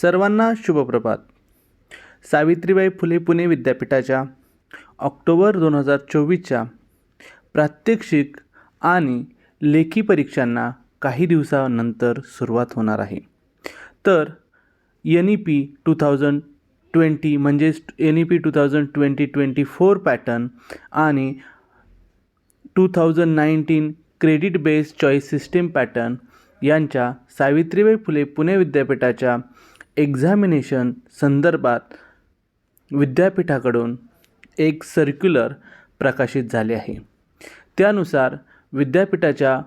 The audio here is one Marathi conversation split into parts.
सर्वांना शुभप्रभात. सावित्रीबाई फुले पुणे विद्यापीठाच्या ऑक्टोबर दोन हजार चोवीसच्या प्रात्यक्षिक आणि लेखी परीक्षांना काही दिवसानंतर सुरुवात होणार आहे. तर N E P two thousand twenty म्हणजेच N E P two thousand twenty twenty four pattern आणि two thousand nineteen credit based choice system pattern यांच्या सावित्रीबाई फुले पुणे विद्यापीठाच्या एक्झामिनेशन संदर्भात विद्यापीठाकडून एक सर्क्युलर प्रकाशित झाले आहे. त्यानुसार विद्यापीठाच्या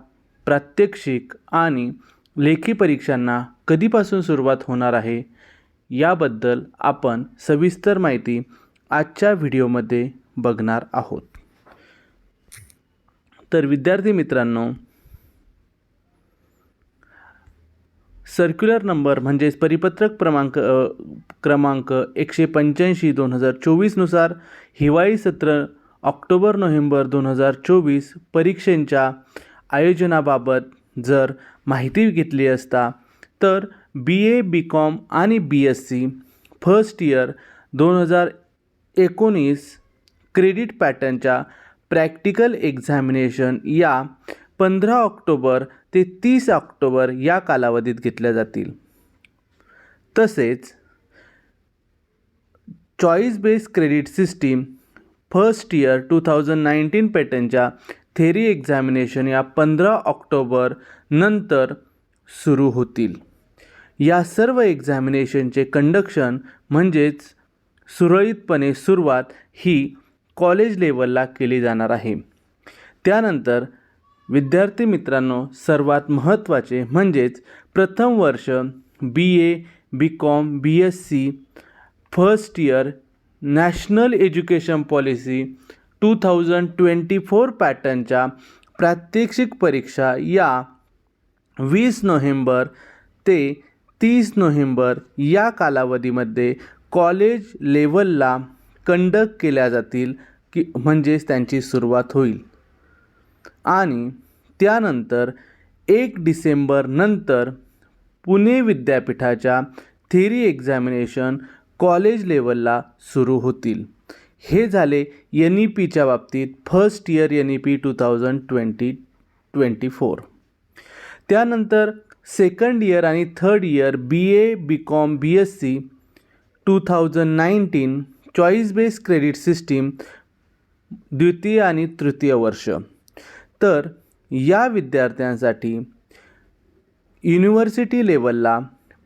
प्रात्यक्षिक आणि लेखी परीक्षांना कधीपासून सुरुवात होणार आहे याबद्दल आपण सविस्तर माहिती आजच्या व्हिडिओमध्ये बघणार आहोत. तर विद्यार्थी मित्रांनो सर्क्युलर नंबर म्हणजेच परिपत्रक क्रमांक क्रमांक एकशे पंच्याऐंशी दोन हजार चोवीसनुसार हिवाळी सत्र ऑक्टोबर नोव्हेंबर दोन हजार चोवीस परीक्षेंच्या आयोजनाबाबत जर माहिती घेतली असता तर बी ए बी कॉम आणि B S C first year दोन हजार एकोणीस क्रेडिट पॅटर्नच्या प्रॅक्टिकल एक्झामिनेशन या पंधरा ऑक्टोबर ते तीस ऑक्टोबर या कालावधीत घेतल्या जातील. तसेच choice based credit system first year two thousand nineteen पॅटर्नच्या थेरी एक्झामिनेशन या पंधरा ऑक्टोबर नंतर सुरू होतील. या सर्व एक्झामिनेशनचे कंडक्शन म्हणजेच सुरळीतपणे सुरुवात ही कॉलेज लेवलला केली जाणार आहे. त्यानंतर विद्यार्थी मित्रांनो सर्वात महत्त्वाचे म्हणजेच प्रथम वर्ष B A B Com B S C first year national education policy two thousand twenty four पॅटर्नच्या प्रात्यक्षिक परीक्षा या वीस नोव्हेंबर ते तीस नोव्हेंबर या कालावधीमध्ये कॉलेज लेवलला कंडक्ट केल्या जातील की म्हणजेच त्यांची सुरुवात होईल. आणि त्यानंतर एक डिसेंबर नंतर पुणे विद्यापीठाच्या थेरी एक्झामिनेशन कॉलेज लेवलला सुरू होतील. हे झाले एन ई पीच्या बाबतीत first year N E P two thousand twenty twenty four त्यानंतर सेकंड इयर आणि third year B A B Com B S C two thousand nineteen choice based credit system द्वितीय आणि तृतीय वर्ष. तर या विद्यार्थ्यांसाठी युनिव्हर्सिटी लेवलला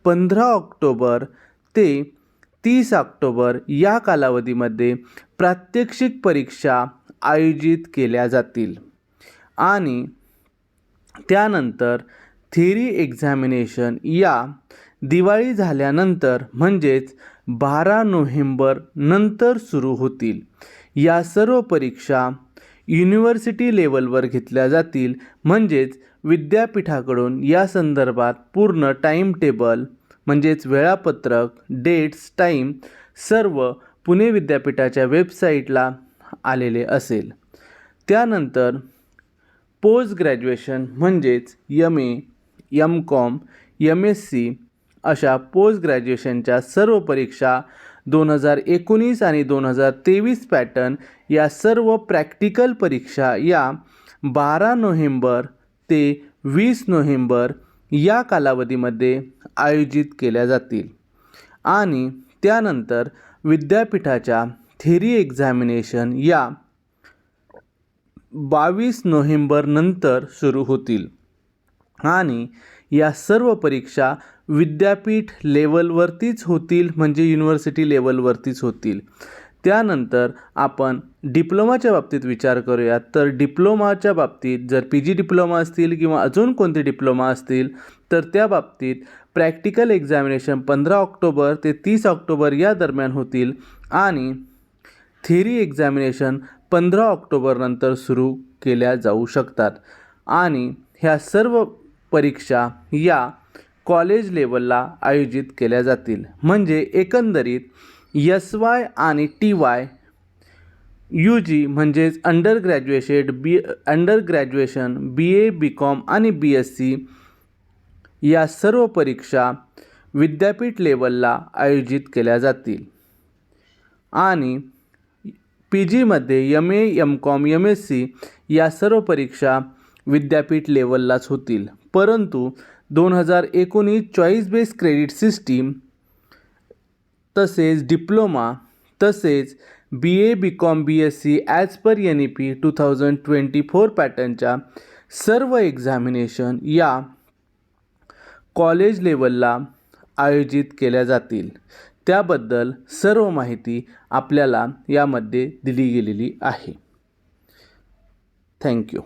पंधरा ऑक्टोबर ते तीस ऑक्टोबर या कालावधीमध्ये प्रात्यक्षिक परीक्षा आयोजित केल्या जातील. आणि त्यानंतर थेरी एक्झामिनेशन या दिवाळी झाल्यानंतर म्हणजेच बारा नोव्हेंबर नंतर सुरू होतील. या सर्व परीक्षा युनिव्हर्सिटी लेवलवर घेतल्या जातील. म्हणजेच विद्यापीठाकडून या संदर्भात पूर्ण टाईम टेबल म्हणजेच वेळापत्रक डेट्स टाईम सर्व पुणे विद्यापीठाच्या वेबसाईटला आलेले असेल. त्यानंतर पोस्ट ग्रॅज्युएशन म्हणजेच M A M Com M S C अशा पोस्ट ग्रॅज्युएशनच्या सर्व परीक्षा दोन हजार एकोणीस आणि दोन हजार तेवीस पॅटर्न या सर्व प्रॅक्टिकल परीक्षा या बारा नोव्हेंबर ते वीस नोव्हेंबर या कालावधीमध्ये आयोजित केल्या जातील. आणि त्यानंतर विद्यापीठाच्या थेरी एक्झामिनेशन या बावीस नोव्हेंबरनंतर सुरू होतील. आणि या सर्व परीक्षा विद्यापीठ लेवलवरतीच होतील म्हणजे युनिव्हर्सिटी लेवलवरतीच होतील. त्यानंतर आपण डिप्लोमाच्या बाबतीत विचार करूयात तर डिप्लोमाच्या बाबतीत जर पी जी डिप्लोमा असतील किंवा अजून कोणते डिप्लोमा असतील तर त्या बाबतीत प्रॅक्टिकल एक्झामिनेशन पंधरा ऑक्टोबर ते तीस ऑक्टोबर या दरम्यान होतील आणि थेरी एक्झामिनेशन पंधरा ऑक्टोबरनंतर सुरू केल्या जाऊ शकतात. आणि ह्या सर्व परीक्षा या कॉलेज लेवलला आयोजित केल्या जातील. म्हणजे एकंदरीत यस वाय आणि टी वाय यू जी म्हणजेच under graduate B under graduation B A B Com आणि बी एस सी या सर्व परीक्षा विद्यापीठ लेवलला आयोजित केल्या जातील. आणि पी जीमध्ये M A M Com M S C या सर्व परीक्षा विद्यापीठ लेवललाच होतील. परंतु दोन हजार एकोणीस चॉईस बेस क्रेडिट सिस्टीम तसेच डिप्लोमा तसेच B A B Com B S C as per N E P two thousand twenty four पॅटर्नच्या सर्व एक्झामिनेशन या कॉलेज लेवलला आयोजित केल्या जातील. त्याबद्दल सर्व माहिती आपल्याला यामध्ये दिली गेलेली आहे. थँक्यू